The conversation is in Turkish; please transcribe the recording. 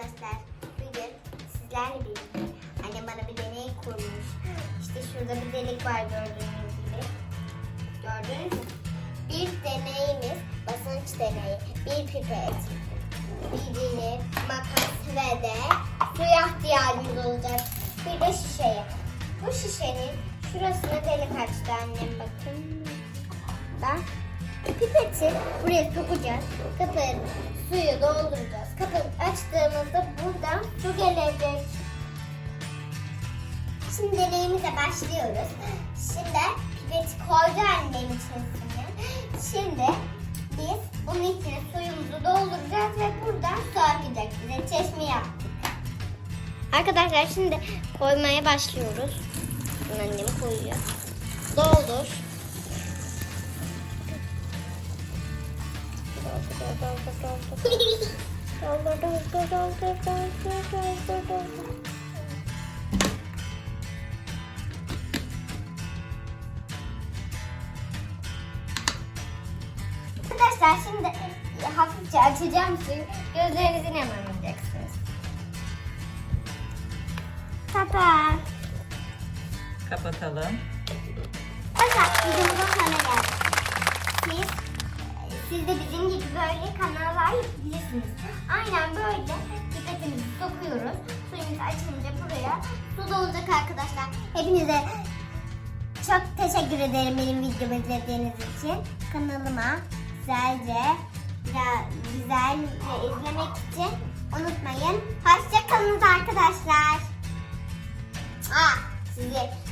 arkadaşlar bugün sizlerle birlikte annem bana bir deney kurmuş. İşte şurada bir delik var gördüğünüz gibi. Gördünüz mü? Bir deneyimiz basınç deneyi. Bir pipet, bir dilim, makas ve de suya ihtiyacımız olacak. Bir de şişeye. Bu şişenin şurasına delik açtı annem bakın. Da pipeti buraya sokacağız. Kapıyı suyu dolduracağız. Kapıyı açtığımızda buradan su gelecek. Şimdi deneyimize başlıyoruz. Şimdi pipeti koydu annem içerisine. Şimdi biz bunun içine suyumuzu dolduracağız ve buradan su akacak bize. Çeşme yaptık. Arkadaşlar şimdi koymaya başlıyoruz. Annem koyuyor. Doldur. Doldur, doldur, doldur, doldur, doldur, doldur. Arkadaşlar şimdi hafifçe açacağım suyu. Gözlerinizi nemlendireceksiniz. Kapat. Kapatalım. Arkadaşlar siz de bizim gibi böyle kanallar yapabilirsiniz. Aynen böyle pipetimizi sokuyoruz. Suyumuz açınca buraya su dolacak arkadaşlar. Hepinize çok teşekkür ederim benim videomu izlediğiniz için. Kanalıma güzelce güzel ve izlemek için unutmayın. Hoşçakalın arkadaşlar. Aa, sizi.